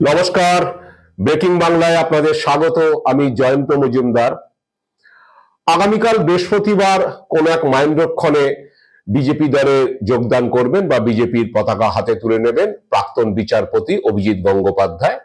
নমস্কার। ব্রেকিং বাংলায় আপনাদের স্বাগত। আমি জয়ন্ত মজুমদার। আগামীকাল বৃহস্পতিবার কোন এক মাইন্ডরক্ষণে বিজেপি দলে যোগদান করবেন বা বিজেপির পতাকা হাতে তুলে নেবেন প্রাক্তন বিচারপতি অভিজিৎ গঙ্গোপাধ্যায়।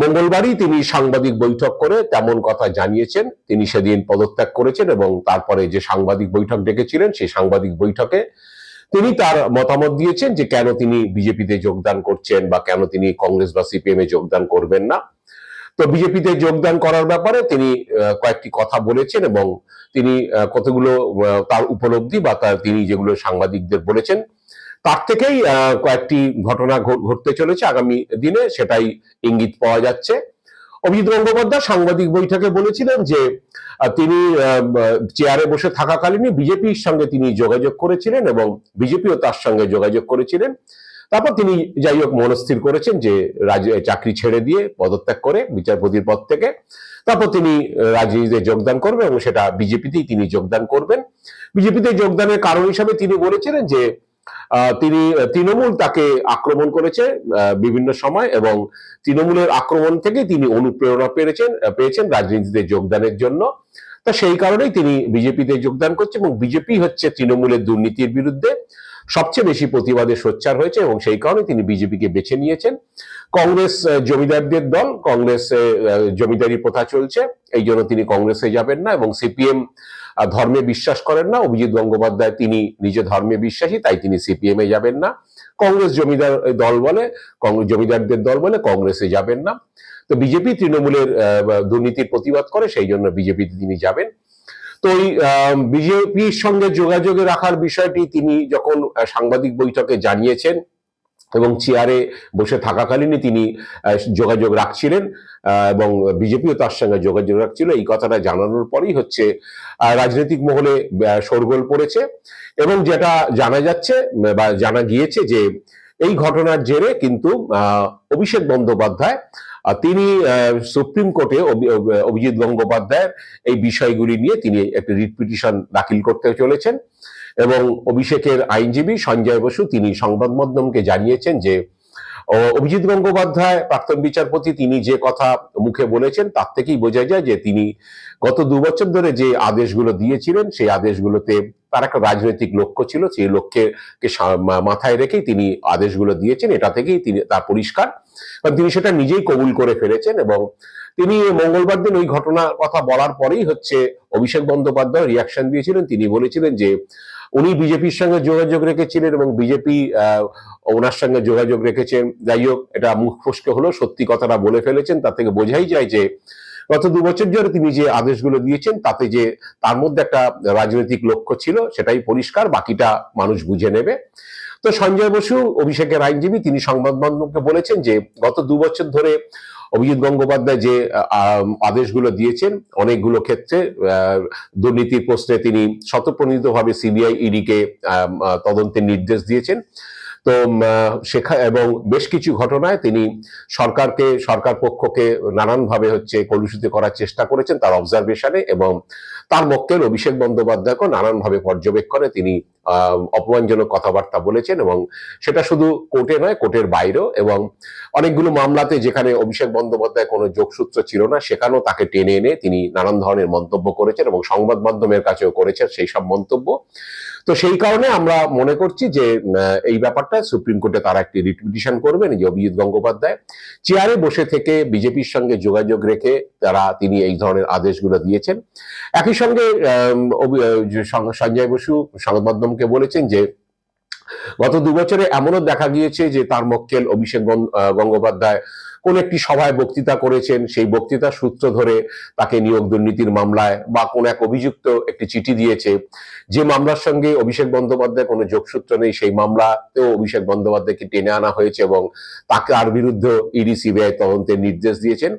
মঙ্গলবারই তিনি সাংবাদিক বৈঠক করে তেমন কথা জানিয়েছেন। তিনি সেদিন পদত্যাগ করেছেন এবং তারপরে যে সাংবাদিক বৈঠক ডেকেছিলেন, সেই সাংবাদিক বৈঠকে তিনি তার মতামত দিয়েছেন যে কেন তিনি বিজেপিতে যোগদান করছেন বা কেন তিনি কংগ্রেস বা সিপিএম এ যোগদান করবেন না। তো বিজেপিতে যোগদান করার ব্যাপারে তিনি কয়েকটি কথা বলেছেন এবং তিনি কতগুলো তার উপলব্ধি বা তার তিনি যেগুলো সাংবাদিকদের বলেছেন, তার থেকেই কয়েকটি ঘটনা ঘটতে চলেছে আগামী দিনে। সেটাই ইঙ্গিত পাওয়া যাচ্ছে। অভিজিৎ গঙ্গোপাধ্যায় সাংবাদিক বৈঠকে বলেছিলেন যে তিনি চেয়ারে বসে থাকাকালীনই বিজেপির সঙ্গে তিনি যোগাযোগ করেছিলেন এবং বিজেপিও তার সঙ্গে যোগাযোগ করেছিলেন। তারপর তিনি যাই হোক মনস্থির করেছেন যে চাকরি ছেড়ে দিয়ে পদত্যাগ করে বিচারপতির পদ থেকে। তারপর তিনি রাজনীতিতে যোগদান করবেন এবং সেটা বিজেপিতেই তিনি যোগদান করবেন। বিজেপিতে যোগদানের কারণ হিসাবে তিনি বলেছিলেন যে তিনি তৃণমূল তাকে আক্রমণ করেছে বিভিন্ন সময় এবং তৃণমূলের আক্রমণ থেকে তিনি অনুপ্রেরণা পেয়েছেন পেয়েছেন রাজনীতিতে যোগদানের জন্য। তা সেই কারণেই তিনি বিজেপিতে যোগদান করছেন এবং বিজেপি হচ্ছে তৃণমূলের দুর্নীতির বিরুদ্ধে সবচেয়ে বেশি প্রতিবাদে সোচ্চার হয়েছে এবং সেই কারণে তিনি বিজেপিকে বেছে নিয়েছেন। কংগ্রেস জমিদারদের দল, কংগ্রেসে জমিদারি প্রথা চলছে, এই জন্য তিনি কংগ্রেসে যাবেন না এবং সিপিএম ধর্মে বিশ্বাস করেন না। অভিজিৎ গঙ্গোপাধ্যায় তিনি নিজে ধর্মে বিশ্বাসী, তাই তিনি সিপিএম এ যাবেন না। কংগ্রেস জমিদার দল বলে, কংগ্রেস জমিদারদের দল বলে কংগ্রেসে যাবেন না। তো বিজেপি তৃণমূলের দুর্নীতির প্রতিবাদ করে, সেই জন্য বিজেপিতে তিনি যাবেন। তো এই বিজেপির সঙ্গে যোগাযোগে রাখার বিষয়টি তিনি যখন সাংবাদিক বৈঠকে জানিয়েছেন এবং চেয়ারে বসে থাকাকালীনই তিনি যোগাযোগ রাখছিলেন এবং বিজেপিও তার সঙ্গে যোগাযোগ রাখছিল। এই কথাটা জানানোর পরেই হচ্ছে রাজনৈতিক মহলে শোরগোল পড়েছে এবং যেটা জানা যাচ্ছে বা জানা গিয়েছে যে এই ঘটনার জেরে কিন্তু অভিষেক বন্দ্যোপাধ্যায় তিনি সুপ্রিম কোর্টে অভি- অভি- অভিজিৎ গঙ্গোপাধ্যায়ের এই বিষয়গুলি নিয়ে তিনি একটি রিট পিটিশন দাখিল করতে চলেছেন। এবং অভিষেকের আইনজীবী সঞ্জয় বসু তিনি সংবাদ মাধ্যমকে জানিয়েছেন যে অভিজিৎ গঙ্গোপাধ্যায়, প্রাক্তন বিচারপতি, তিনি যে কথা মুখে বলেছেন তার থেকেই বোঝা যায় যে তিনি গত দু বছর ধরে যে আদেশগুলো দিয়েছিলেন, সেই আদেশগুলোতে তার একটা রাজনৈতিক লক্ষ্য ছিল, সেই লক্ষ্যকে মাথায় রেখেই তিনি আদেশগুলো দিয়েছেন, এটা থেকেই তিনি তার পরিষ্কার। কারণ তিনি সেটা নিজেই কবুল করে ফেলেছেন এবং তিনি মঙ্গলবার দিন ওই ঘটনার কথা বলার পরেই হচ্ছে অভিষেক বন্দ্যোপাধ্যায় রিয়াকশন দিয়েছিলেন। তিনি বলেছিলেন যে উনি বিজেপির সঙ্গে যোগাযোগ রেখেছিলেন এবং বিজেপি ওনার সঙ্গে যোগাযোগ রেখেছেন। যাই হোক, এটা মুখ ফসকে হলো, সত্যি কথাটা বলে ফেলেছেন, তার থেকে বোঝাই যায় যে গত দু বছর ধরে তিনি যে আদেশগুলো দিয়েছেন, তাতে যে তার মধ্যে একটা রাজনৈতিক লক্ষ্য ছিল, সেটাই পরিষ্কার, বাকিটা মানুষ বুঝে নেবে। তো সঞ্জয় বসু, অভিষেকের আইনজীবী, তিনি সংবাদ মাধ্যমকে বলেছেন যে গত দু বছর ধরে অভিজিৎ গঙ্গোপাধ্যায় যে আদেশগুলো দিয়েছেন, অনেকগুলো ক্ষেত্রে দুর্নীতির প্রশ্নে তিনি স্বতঃপ্রণীতভাবে সিবিআই, ইডিকে তদন্তের নির্দেশ দিয়েছেন। তো শেখা এবং বেশ কিছু ঘটনায় তিনি সরকারকে, সরকার পক্ষকে নানানভাবে হচ্ছে কলুষিত করার চেষ্টা করেছেন তার অবজারভেশনে এবং তার মক্কেল অভিষেক বন্দ্যোপাধ্যায়কে নানানভাবে পর্যবেক্ষণে তিনি অপমানজনক কথাবার্তা বলেছেন এবং সেটা শুধু কোর্টে নয়, কোর্টের বাইরেও এবং অনেকগুলো মামলাতে যেখানে অভিষেক বন্দ্যোপাধ্যায় কোনো যোগসূত্র ছিল না, সেখানেও তাকে টেনে এনে তিনি নানান ধরনের মন্তব্য করেছেন এবং সংবাদ মাধ্যমের কাছেও করেছেন সেই সব মন্তব্য। তো সেই কারণে আমরা মনে করছি যে এই ব্যাপারটা সুপ্রিম কোর্টে তারা একটি রিট পিটিশন করবেন যে অভিজিৎ গঙ্গোপাধ্যায়। চেয়ারে বসে থেকে বিজেপির সঙ্গে যোগাযোগ রেখে তারা, তিনি এই ধরনের আদেশগুলো দিয়েছেন। একই সঙ্গে সঞ্জয় বসু সংবাদ মাধ্যমকে বলেছেন যে, গত দু বছরে এমনও দেখা গিয়েছে যে তার মক্কেল অভিষেক গঙ্গোপাধ্যায় কোন একটি সভায় বক্তৃতা করেছেন সেই বক্তৃতার সূত্র ধরে তাকে নিয়োগ দুর্নীতির মামলায় বা কোন এক অভিযুক্ত একটি চিঠি দিয়েছে। যে মামলার সঙ্গে অভিষেক বন্দ্যোপাধ্যায় কোনো যোগসূত্র নেই সেই মামলাতেও অভিষেক বন্দ্যোপাধ্যায়কে টেনে আনা হয়েছে এবং তাকে আর বিরুদ্ধে ইডি সিবিআই তদন্তের নির্দেশ দিয়েছেন।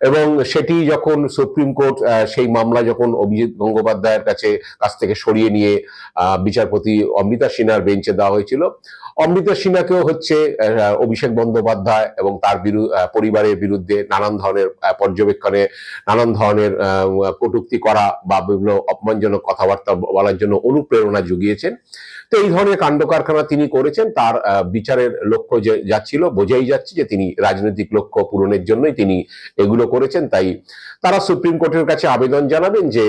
এবং সেটি যখন সুপ্রিম কোর্ট সেই মামলা যখন অভিজিৎ গঙ্গোপাধ্যায়ের কাছে কাছ থেকে সরিয়ে নিয়ে বিচারপতি অমৃতা সিনহার বেঞ্চে দেওয়া হয়েছিল। অমৃতা সিনহাকেও হচ্ছে অভিষেক বন্দ্যোপাধ্যায় এবং তার বিরু আহ, আহ, পরিবারের বিরুদ্ধে নানান ধরনের পর্যবেক্ষণে নানান ধরনের কটুক্তি করা বা বিভিন্ন অপমানজনক কথাবার্তা বলার জন্য অনুপ্রেরণা জুগিয়েছেন। তো এই ধরনের কাণ্ড কারখানা তিনি করেছেন। তার বিচারের লক্ষ্য যে যাচ্ছিল বোঝাই যাচ্ছে যে তিনি রাজনৈতিক লক্ষ্য পূরণের জন্যই তিনি এগুলো করেছেন। তাই তারা সুপ্রিম কোর্টের কাছে আবেদন জানাবেন যে,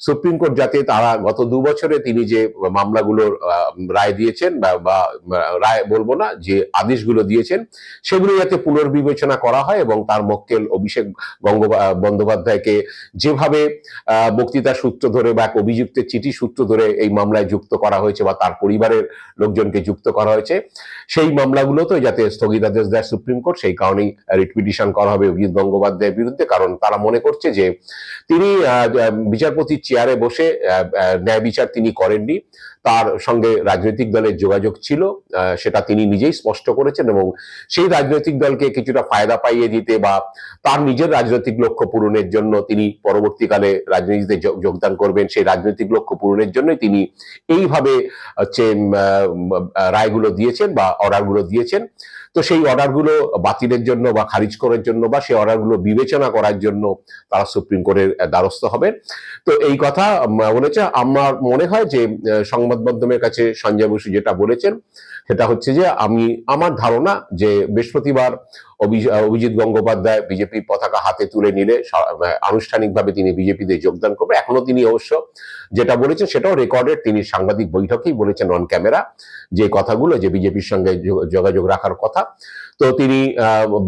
সুপ্রিম কোর্ট যাতে তারা গত দু বছরে তিনি যে মামলাগুলোর রায় দিয়েছেন বা রায় বলব না, যে আদেশগুলো দিয়েছেন, সেগুলো যাতে পুনর্বিবেচনা করা হয় এবং তার মক্কেল অভিষেক গঙ্গোপা- বন্দ্যোপাধ্যায়কে যেভাবে বক্তৃতা সূত্র ধরে বা এক অভিযুক্তের চিঠি সূত্র ধরে এই মামলায় যুক্ত করা হয়েছে বা তার পরিবারের লোকজনকে যুক্ত করা হয়েছে। সেই মামলাগুলোতে যাতে স্থগিতাদেশ দেয় সুপ্রিম কোর্ট, সেই কারণেই রিট পিটিশন করা হবে অভিজিৎ গঙ্গোপাধ্যায়ের বিরুদ্ধে, কারণ তারা মনে করছে যে তিনি বিচারপতির চেয়ারে বসে ন্যায় বিচার তিনি করেননি। তার সঙ্গে রাজনৈতিক দলের যোগাযোগ ছিল সেটা তিনি নিজেই স্পষ্ট করেছেন এবং সেই রাজনৈতিক দলকে কিছুটা ফায়দা পাইয়ে দিতে বা তার নিজের রাজনৈতিক লক্ষ্য পূরণের জন্য তিনি পরবর্তীকালে রাজনীতিতে যোগদান করবেন, সেই রাজনৈতিক লক্ষ্য পূরণের জন্যই তিনি এইভাবে হচ্ছে রায়গুলো দিয়েছেন বা অর্ডারগুলো দিয়েছেন। তো সেই অর্ডারগুলো বাতিলের জন্য বা খারিজ করার জন্য বা সেই অর্ডারগুলো বিবেচনা করার জন্য তারা সুপ্রিম কোর্টের দ্বারস্থ হবে তো এই কথা বলেছে আমার মনে হয় যে সংবাদ মাধ্যমের কাছে সঞ্জয় বসু যেটা বলেছেন, সেটা হচ্ছে যে আমি, আমার ধারণা যে বৃহস্পতিবার অভি- অভিজিৎ গঙ্গোপাধ্যায় বিজেপি পতাকা হাতে তুলে নিলে আনুষ্ঠানিকভাবে তিনি বিজেপিতে যোগদান করবেন এখনও তিনি অবশ্য যেটা বলেছেন সেটাও রেকর্ডেড, তিনি সাংবাদিক বৈঠকেই বলেছেন অন ক্যামেরা যে কথাগুলো, যে বিজেপির সঙ্গে যোগ- যোগাযোগ রাখার কথা। তো তিনি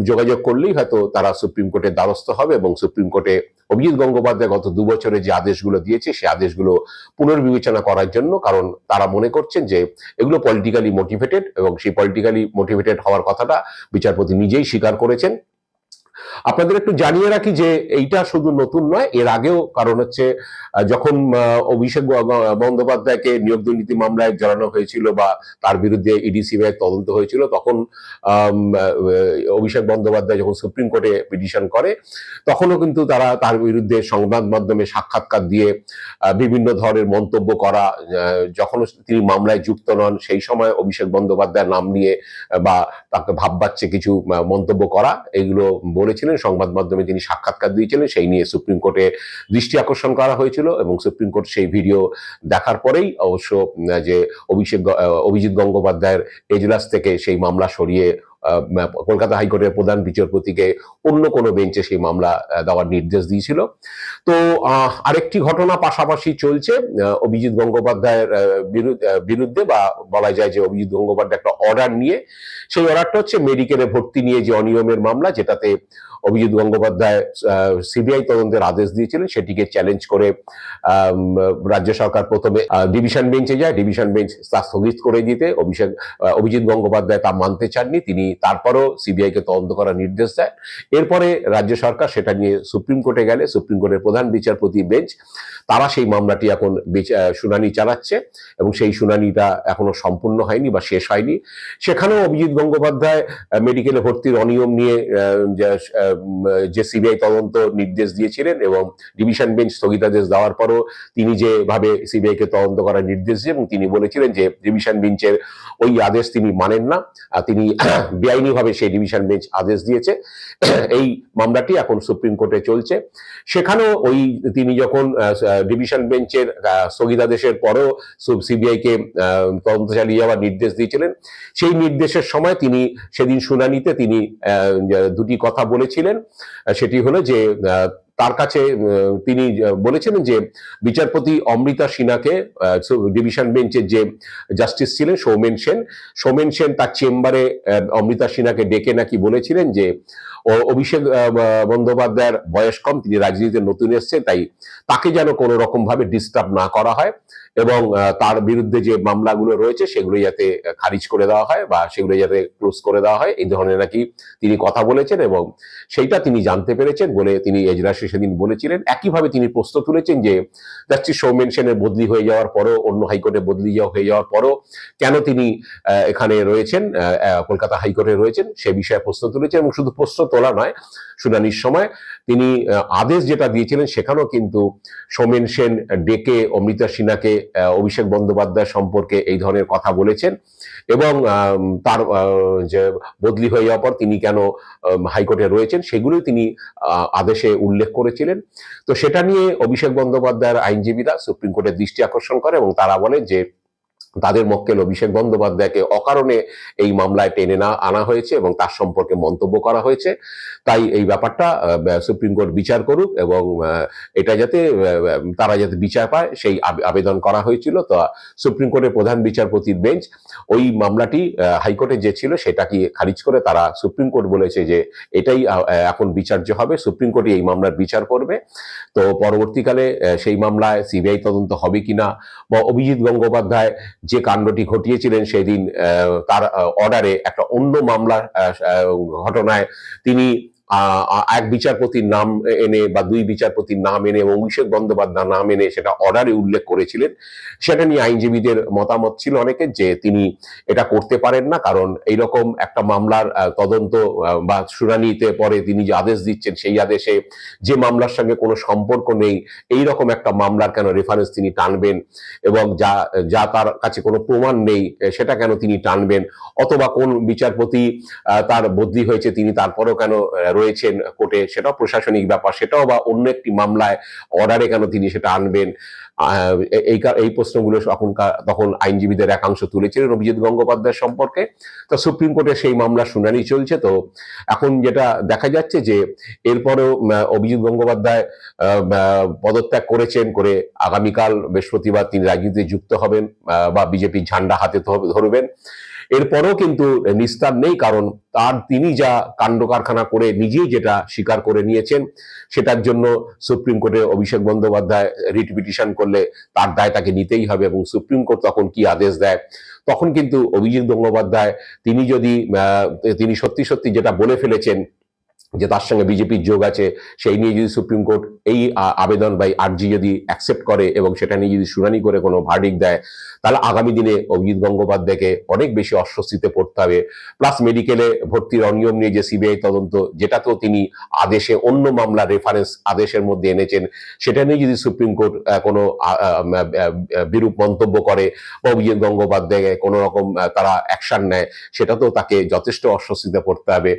যোগাযোগ করলেই হয়তো তারা সুপ্রিম কোর্টে দ্বারস্থ হবে এবং সুপ্রিম কোর্টে অভিজিৎ গঙ্গোপাধ্যায় গত দুবছরে যে আদেশগুলো দিয়েছে সেই আদেশগুলো পুনর্বিবেচনা করার জন্য কারণ তারা মনে করছেন যে এগুলো পলিটিক্যালি মোটিভেটেড এবং সেই পলিটিক্যালি মোটিভেটেড হওয়ার কথাটা বিচারপতি নিজেই স্বীকার করেছেন। আপনাদের একটু জানিয়ে রাখি যে এইটা শুধু নতুন নয়, এর আগেও কারণ হচ্ছে যখন অভিষেক বন্দ্যোপাধ্যায়কে নিয়োগ দুর্নীতি মামলায় জড়ানো হয়েছিল বা তার বিরুদ্ধে ইডি সিবিআই তদন্ত হয়েছিল, তখন অভিষেক বন্দ্যোপাধ্যায় যখন সুপ্রিম কোর্টে পিটিশন করে, তখনও কিন্তু তারা তার বিরুদ্ধে সংবাদ মাধ্যমে সাক্ষাৎকার দিয়ে বিভিন্ন ধরনের মন্তব্য করা যখন তিনি মামলায় যুক্ত নন, সেই সময় অভিষেক বন্দ্যোপাধ্যায়ের নাম নিয়ে, বা তাকে ভাববাচ্ছে কিছু মন্তব্য করা, এগুলো বলেছিলেন সংবাদ মাধ্যমে তিনি সাক্ষাৎকার দিয়েছিলেন, সেই নিয়ে সুপ্রিম কোর্টে দৃষ্টি আকর্ষণ করা হয়েছিল এবং সুপ্রিম কোর্ট সেই ভিডিও দেখার পরেই অবশ্য যে অভিষেক অভিজিৎ গঙ্গোপাধ্যায়ের এজলাস থেকে সেই মামলা সরিয়ে কলকাতা হাইকোর্টের প্রধান বিচারপতিকে অন্য কোনো বেঞ্চে সেই মামলা দেওয়ার নির্দেশ দিয়েছিল। তো আরেকটি ঘটনা পাশাপাশি চলছে অভিজিৎ গঙ্গোপাধ্যায়ের বিরুদ্ধে বা বলা যায় যে অভিজিৎ গঙ্গোপাধ্যায় একটা অর্ডার নিয়ে, সেই অর্ডারটা হচ্ছে মেডিকেলে ভর্তি নিয়ে যে অনিয়মের মামলা, যেটাতে অভিজিৎ গঙ্গোপাধ্যায় সিবিআই তদন্তের আদেশ দিয়েছিলেন, সেটিকে চ্যালেঞ্জ করে রাজ্য সরকার প্রথমে ডিভিশন বেঞ্চে যায় ডিভিশন বেঞ্চ তা স্থগিত করে দিতে, অভিষেক অভিজিৎ গঙ্গোপাধ্যায় তা মানতে চাননি, তিনি তারপরও সিবিআইকে তদন্ত করার নির্দেশ দেয় এরপরে রাজ্য সরকার সেটা নিয়ে সুপ্রিম কোর্টে গেলে, সুপ্রিম কোর্টের প্রধান বিচারপতি বেঞ্চ তারা সেই মামলাটি এখন শুনানি চালাচ্ছে এবং সেই শুনানিটা এখনও সম্পূর্ণ হয়নি বা শেষ হয়নি। সেখানেও অভিজিৎ গঙ্গোপাধ্যায় মেডিকেলে ভর্তির অনিয়ম নিয়ে যে- সিবিআই তদন্ত নির্দেশ দিয়েছিলেন এবং ডিভিশন বেঞ্চ স্থগিতাদেশ দেওয়ার পরও তিনি যেভাবে সিবিআই কে তদন্ত করার নির্দেশ দিয়ে এবং তিনি বলেছিলেন যে ডিভিশন বেঞ্চের ওই আদেশ তিনি মানেন না। তিনি বেআইনিভাবে সেই ডিভিশন বেঞ্চ আদেশ দিয়েছে। এই মামলাটি এখন সুপ্রিম কোর্টে চলছে। সেখানেও ওই তিনি যখন ডিভিশন বেঞ্চের স্থগিতাদেশের পরও সিবিআই কে তদন্ত চালিয়ে যাওয়ার নির্দেশ দিয়েছিলেন, সেই নির্দেশের সময় তিনি সেদিন শুনানিতে তিনি দুটি কথা বলেছিলেন। আহ, সেটি হলো যে তার কাছে তিনি আহ, বলেছিলেন যে বিচারপতি অমৃতা সিনহাকে ডিভিশন বেঞ্চের যে জাস্টিস ছিলেন সৌমেন সেন সৌমেন সেন তার চেম্বারে অমৃতা সিনহাকে ডেকে নাকি বলেছিলেন যে অভিষেক বন্দ্যোপাধ্যায়ের বয়স কম তিনি রাজনীতিতে নতুন এসছেন তাই তাকে যেন কোনো রকম ভাবে ডিস্টার্ব না করা হয়। এবং তার বিরুদ্ধে যে মামলাগুলো রয়েছে সেগুলো যাতে খারিজ করে দেওয়া হয় বা সেগুলো যাতে ক্লোজ করে দেওয়া হয়, এই ধরনের নাকি তিনি কথা বলেছেন এবং সেইটা তিনি জানতে পেরেছেন বলে তিনি এজলাসে সেদিন বলেছিলেন। একইভাবে তিনি প্রশ্ন তুলেছেন যে, জাস্টিস সৌমেন সেনের বদলি হয়ে যাওয়ার পরও, অন্য হাইকোর্টে বদলি হয়ে যাওয়ার পরও কেন তিনি এখানে রয়েছেন কলকাতা হাইকোর্টে রয়েছেন, সে বিষয়ে প্রশ্ন তুলেছেন এবং শুধু প্রশ্ন তোলা নয়, শুনানির সময় তিনি আদেশ যেটা দিয়েছিলেন সেখানেও কিন্তু সোমেন সেন ডেকে অমৃতা সিনহাকে অভিষেক বন্দ্যোপাধ্যায় সম্পর্কে এই ধরনের কথা বলেছেন এবং তার যে বদলি হয়ে যাওয়ার পর তিনি কেন হাইকোর্টে রয়েছেন সেগুলোই তিনি আদেশে উল্লেখ করেছিলেন। তো সেটা নিয়ে অভিষেক বন্দ্যোপাধ্যায়ের আইনজীবীরা সুপ্রিম কোর্টের দৃষ্টি আকর্ষণ করে এবং তারা বলে যে তাদের মক্কেল অভিষেক বন্দ্যোপাধ্যায়কে অকারণে এই মামলায় টেনে না আনা হয়েছে এবং তার সম্পর্কে মন্তব্য করা হয়েছে। তাই এই ব্যাপারটা সুপ্রিম কোর্ট বিচার করুক এবং এটা যাতে তারা যাতে বিচার পায় সেই আবে- আবেদন করা হয়েছিল। তো, সুপ্রিম কোর্টের প্রধান বিচারপতির বেঞ্চ ওই মামলাটি হাইকোর্টে যে ছিল সেটাকে খারিজ করে তারা সুপ্রিম কোর্ট বলেছে যে এটাই এখন বিচার্য হবে। সুপ্রিম কোর্টে এই মামলার বিচার করবে। তো পরবর্তীকালে সেই মামলায় সিবিআই তদন্ত হবে কিনা বা অভিজিৎ গঙ্গোপাধ্যায় যে কাণ্ডটি ঘটিয়েছিলেন সেদিন তার অর্ডারে একটা অন্য আহ, ঘটনায় তিনি এক বিচারপতির নাম এনে বা দুই বিচারপতির নাম এনে এবং অভিষেক বন্দ্যোপাধ্যায় নাম এনে সেটা অর্ডারে উল্লেখ করেছিলেন। সেটা নিয়ে আইনজীবীদের মতামত ছিল অনেকের যে তিনি এটা করতে পারেন না কারণ এইরকম একটা মামলার তদন্ত বা শুনানিতে পরে তিনি যে আদেশ দিচ্ছেন সেই আদেশে যে মামলার সঙ্গে কোনো সম্পর্ক নেই এই রকম একটা মামলার কেন রেফারেন্স তিনি টানবেন এবং যা যা তার কাছে কোনো প্রমাণ নেই সেটা কেন তিনি টানবেন? অথবা কোন বিচারপতি তার বদলি হয়েছে তিনি তারপরেও কেন রয়েছেন কোর্টে, সেটাও প্রশাসনিক ব্যাপার, সেটাও বা অন্য একটি মামলায় অর্ডারে কেন তিনি সেটা আনবেন? এই এই প্রশ্নগুলো তখন তখন আইনজীবীদের একাংশ তুলেছিলেন অভিজিৎ গঙ্গোপাধ্যায় সম্পর্কে। তো সুপ্রিম কোর্টে সেই মামলার শুনানি চলছে, তো এখন যেটা দেখা যাচ্ছে যে এরপরেও অভিজিৎ গঙ্গোপাধ্যায় পদত্যাগ করেছেন করে আগামীকাল বৃহস্পতিবার তিনি রাজনীতিতে যুক্ত হবেন বা বিজেপির ঝান্ডা হাতে ধর- ধরবেন। এরপরেও কিন্তু নিস্তার নেই, কারণ তার তিনি যা কাণ্ড কারখানা করে নিজেই যেটা স্বীকার করে নিয়েছেন, সেটার জন্য সুপ্রিম কোর্টে অভিষেক বন্দ্যোপাধ্যায় রিট পিটিশন করলে তার দায় তাকে নিতেই হবে এবং সুপ্রিম কোর্ট তখন কি আদেশ দেয়? তখন কিন্তু অভিজিৎ গঙ্গোপাধ্যায় তিনি যদি তিনি সত্যি সত্যি যেটা বলে ফেলেছেন যে তার সঙ্গে বিজেপির যোগ আছে, সেই নিয়ে যদি সুপ্রিম কোর্ট এই আবেদন বা আর্জি যদি অ্যাকসেপ্ট করে এবং সেটা নিয়ে যদি শুনানি করে কোনো ভার্ডিক দেয়, তাহলে আগামী দিনে অভিজিৎ গঙ্গোপাধ্যায়কে অনেক বেশি অস্বস্তিতে পড়তে হবে। প্লাস মেডিকেলে ভর্তির অনিয়ম নিয়ে যে সিবিআই তদন্ত, যেটাতেও তিনি আদেশে অন্য মামলা রেফারেন্স আদেশের মধ্যে এনেছেন, সেটা নিয়ে যদি সুপ্রিম কোর্ট কোনো বিরূপ মন্তব্য করে বা অভিজিৎ গঙ্গোপাধ্যায়কে কোনো রকম তারা অ্যাকশন নেয়, সেটাতেও তাকে যথেষ্ট অস্বস্তিতে পড়তে হবে।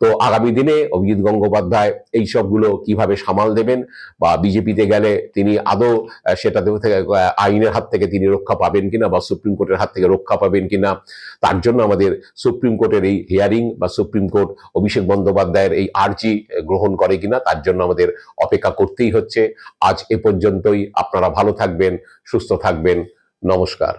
তো আগামী দিনে অভিজিৎ গঙ্গোপাধ্যায় এই সবগুলো কীভাবে সামাল দেবেন বা বিজেপিতে গেলে তিনি আদৌ সেটা থেকে আইনের হাত থেকে তিনি রক্ষা পাবেন কিনা বা সুপ্রিম কোর্টের হাত থেকে রক্ষা পাবেন কিনা, তার জন্য আমাদের সুপ্রিম কোর্টের এই হিয়ারিং বা সুপ্রিম কোর্ট অভিষেক বন্দ্যোপাধ্যায়ের এই আর্জি গ্রহণ করে কিনা, তার জন্য আমাদের অপেক্ষা করতেই হচ্ছে। আজ এ পর্যন্তই, আপনারা ভালো থাকবেন, সুস্থ থাকবেন, নমস্কার।